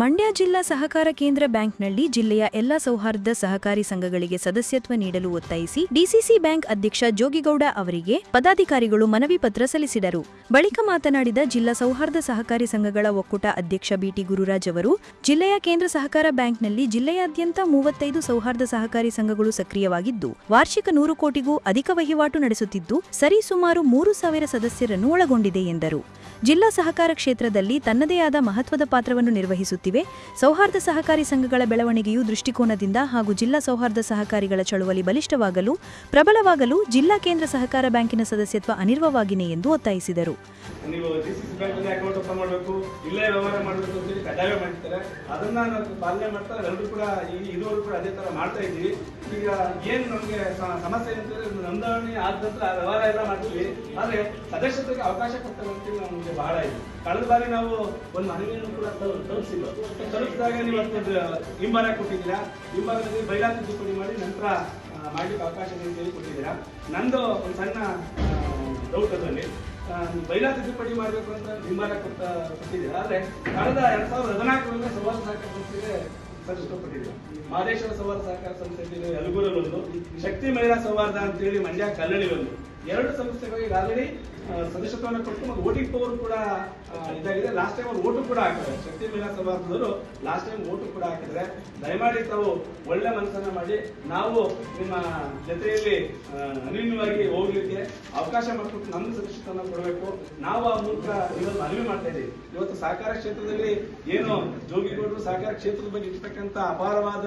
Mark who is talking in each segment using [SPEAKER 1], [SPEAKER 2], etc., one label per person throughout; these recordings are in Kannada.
[SPEAKER 1] ಮಂಡ್ಯ ಜಿಲ್ಲಾ ಸಹಕಾರ ಕೇಂದ್ರ ಬ್ಯಾಂಕ್ನಲ್ಲಿ ಜಿಲ್ಲೆಯ ಎಲ್ಲ ಸೌಹಾರ್ದ ಸಹಕಾರಿ ಸಂಘಗಳಿಗೆ ಸದಸ್ಯತ್ವ ನೀಡಲು ಒತ್ತಾಯಿಸಿ ಡಿಸಿಸಿ ಬ್ಯಾಂಕ್ ಅಧ್ಯಕ್ಷ ಜೋಗಿಗೌಡ ಅವರಿಗೆ ಪದಾಧಿಕಾರಿಗಳು ಮನವಿ ಪತ್ರ ಸಲ್ಲಿಸಿದರು. ಬಳಿಕ ಮಾತನಾಡಿದ ಜಿಲ್ಲಾ ಸೌಹಾರ್ದ ಸಹಕಾರಿ ಸಂಘಗಳ ಒಕ್ಕೂಟ ಅಧ್ಯಕ್ಷ ಬಿಟಿ ಗುರುರಾಜ್ ಅವರು, ಜಿಲ್ಲೆಯ ಕೇಂದ್ರ ಸಹಕಾರ ಬ್ಯಾಂಕ್ನಲ್ಲಿ ಜಿಲ್ಲೆಯಾದ್ಯಂತ ಮೂವತ್ತೈದು ಸೌಹಾರ್ದ ಸಹಕಾರಿ ಸಂಘಗಳು ಸಕ್ರಿಯವಾಗಿದ್ದು, ವಾರ್ಷಿಕ ನೂರು ಕೋಟಿಗೂ ಅಧಿಕ ವಹಿವಾಟು ನಡೆಸುತ್ತಿದ್ದು ಸರಿಸುಮಾರು ಮೂರು ಸಾವಿರ ಸದಸ್ಯರನ್ನು ಒಳಗೊಂಡಿದೆ ಎಂದರು. ಜಿಲ್ಲಾ ಸಹಕಾರ ಕ್ಷೇತ್ರದಲ್ಲಿ ತನ್ನದೇ ಆದ ಮಹತ್ವದ ಪಾತ್ರವನ್ನು ನಿರ್ವಹಿಸುತ್ತಿವೆ ಸೌಹಾರ್ದ ಸಹಕಾರಿ ಸಂಘಗಳ ಬೆಳವಣಿಗೆಯು ದೃಷ್ಟಿಕೋನದಿಂದ ಹಾಗೂ ಜಿಲ್ಲಾ ಸೌಹಾರ್ದ ಸಹಕಾರಿಗಳ ಚಳುವಳಿ ಬಲಿಷ್ಠವಾಗಲು, ಪ್ರಬಲವಾಗಲು ಜಿಲ್ಲಾ ಕೇಂದ್ರ ಸಹಕಾರ ಬ್ಯಾಂಕಿನ ಸದಸ್ಯತ್ವ ಅನಿರ್ವವಾಗಿನೆ ಎಂದು ಒತ್ತಾಯಿಸಿದರು.
[SPEAKER 2] ನೀವು ಅವಕಾಶ ಕೊಡ್ತಾರೆ ನಮಗೆ ಬಹಳ ಇದೆ. ಕಳೆದ ಬಾರಿ ನಾವು ಒಂದು ಮನವಿಯನ್ನು ಕೂಡ ತಲು- ತಲುಪಿಸಿಲ್ಲ ತಲುಪಿಸಿದಾಗ ನೀವು ಅದಕ್ಕೆ ಹಿಂಬಾಲ ಕೊಟ್ಟಿದ್ದೀರಾ? ಹಿಂಬಾಲದಲ್ಲಿ ಬೈಲಾ ತಿದ್ದುಪಡಿ ಮಾಡಿ ನಂತರ ಮಾಡಲಿಕ್ಕೆ ಅವಕಾಶ ಅಂತೇಳಿ ಕೊಟ್ಟಿದ್ದೀರಾ? ನಂದು ಒಂದು ಸಣ್ಣ ಡೌಟ್ ಅದರಲ್ಲಿ. ಬೈಲಾ ತಿದ್ದುಪಡಿ ಮಾಡಬೇಕು ಅಂತ ಹಿಂಬಾಲ ಕೊಟ್ಟ, ಕೊಟ್ಟಿದ್ದೀರಾ? ಆದರೆ ಕಳೆದ ಎರಡ್ ಸಾವಿರದ ಹದಿನಾಲ್ಕರಲ್ಲಿ ಸವಾಲ ಸಹಕಾರ ಸಂಸ್ಥೆಗೆ ಸದಸ್ಯತ್ವ ಕೊಟ್ಟಿದ್ದೀರಾ ಮಹದೇಶ್ವರ ಸವಾಲ ಸಹಕಾರ ಸಂಸ್ಥೆ ಯಲಗೂರಲ್ಲಿ ಒಂದು ಶಕ್ತಿ ಮಹಿಳಾ ಸೌಹಾರ್ದ ಅಂತೇಳಿ ಮಂಡ್ಯ ಕಲ್ಲಳಿ ಒಂದು ಎರಡು ಸಂಸ್ಥೆಗಳು ಆಲ್ರೆಡಿ ಸದಸ್ಯತ್ವವನ್ನು ಕೊಟ್ಟು ಮತ್ತು ವೋಟಿಂಗ್ ಪವರ್ ಕೂಡ ಇದಾಗಿದೆ. ಲಾಸ್ಟ್ ಟೈಮ್ ಅವ್ರು ಓಟು ಕೂಡ ಹಾಕಿದ್ದಾರೆ ಶಕ್ತಿ ಮಹಿಳಾ ಸೌಹಾರ್ದದವರು ಲಾಸ್ಟ್ ಟೈಮ್ ಓಟು ಕೂಡ ಹಾಕಿದ್ರೆ ದಯಮಾಡಿ ತಾವು ಒಳ್ಳೆ ಮನಸ್ಸನ್ನ ಮಾಡಿ. ನಾವು ನಿಮ್ಮ ಜೊತೆಯಲ್ಲಿ ಅನಿನ್ಯವಾಗಿ ಹೋಗ್ಲಿಕ್ಕೆ ಅವಕಾಶ ಮಾಡಿಕೊಟ್ಟು ನಮ್ಮ ಸದಸ್ಯತ್ವವನ್ನು ಕೊಡಬೇಕು. ನಾವು ಆ ಮೂಲಕ ಇವತ್ತು ಮನವಿ ಮಾಡ್ತಾ ಇದ್ದೀವಿ ಇವತ್ತು ಸಹಕಾರ ಕ್ಷೇತ್ರದಲ್ಲಿ ಏನು ಜೋಗಿಗೌಡರು ಸಹಕಾರ ಕ್ಷೇತ್ರದ ಬಗ್ಗೆ ಇರ್ತಕ್ಕಂಥ ಅಪಾರವಾದ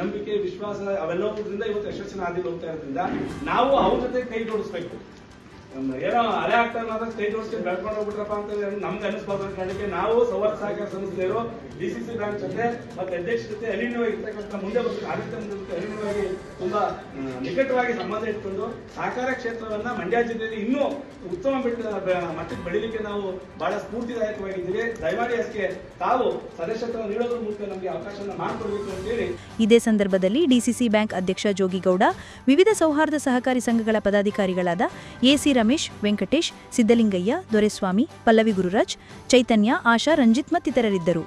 [SPEAKER 2] ನಂಬಿಕೆ, ವಿಶ್ವಾಸ ಅವೆಲ್ಲವುದರಿಂದ ಇವತ್ತು ಯಶಸ್ಸಿನ ಹಾದಿಗೆ ಹೋಗ್ತಾ ಇರೋದ್ರಿಂದ ನಾವು ಅವ್ರ ಜೊತೆ ಕೈ ಜೋಡಿಸ್ಬೇಕು. ನಮ್ಮ ಏನೋ ಅಲೆ ಆಗ್ತಾ ಇರೋ ಕೈ ಜೋಡಿಸಿ ಬೆಳ್ಕೊಂಡು ಹೋಗ್ಬಿಟ್ರಪ್ಪ ಅಂತ ನಮ್ಗೆ ಅನಿಸ್ಬಾರ್ದು ಅಂತ ಹೇಳಿಕೆ ನಾವು ಸವರ್ ಸಹಕಾರ ಸಂಸ್ಥೆಯವರು ಡಿ ಸಿ ಸಿ ಬ್ಯಾಂಕ್ ಜೊತೆ ಮತ್ತೆ ಅಧ್ಯಕ್ಷ ಜೊತೆ ಅನಿನ್ಯವಾಗಿ ಇರ್ತಕ್ಕಂಥ ಮುಂದೆ ಬರ್ತಾರೆ ಆಡಳಿತ ಮುಂದೆ ತುಂಬಾ ನಿಕಟವಾಗಿ ಸಂಬಂಧ ಇಟ್ಕೊಂಡು ಸಹಕಾರ ಕ್ಷೇತ್ರವನ್ನ ಮಂಡ್ಯ ಜಿಲ್ಲೆಯಲ್ಲಿ ಇನ್ನೂ ಉತ್ತಮ ಬಿಟ್ಟು ಮಟ್ಟಕ್ಕೆ ಬೆಳಿಲಿಕ್ಕೆ ನಾವು ಬಹಳ ಸ್ಫೂರ್ತಿದಾಯಕವಾಗಿದ್ದೀವಿ. ದಯಮಾಡಿ ಅದಕ್ಕೆ ತಾವು ಸದಸ್ಯತ್ವ ನೀಡೋದ್ರ ಮೂಲಕ ನಮಗೆ ಅವಕಾಶವನ್ನು ಮಾಡಿಕೊಡ್ಬೇಕು ಅಂತೇಳಿ
[SPEAKER 1] ಇದೇ ಸಂದರ್ಭದಲ್ಲಿ ಡಿಸಿಸಿ ಬ್ಯಾಂಕ್ ಅಧ್ಯಕ್ಷ ಜೋಗಿಗೌಡ, ವಿವಿಧ ಸೌಹಾರ್ದ ಸಹಕಾರಿ ಸಂಘಗಳ ಪದಾಧಿಕಾರಿಗಳಾದ ಎಸಿ ರಮೇಶ್ ವೆಂಕಟೇಶ್ ಸಿದ್ದಲಿಂಗಯ್ಯ ದೊರೆಸ್ವಾಮಿ ಪಲ್ಲವಿ ಗುರುರಾಜ್ ಚೈತನ್ಯ ಆಶಾ ರಂಜಿತ್ ಮತ್ತಿತರರಿದ್ದರು.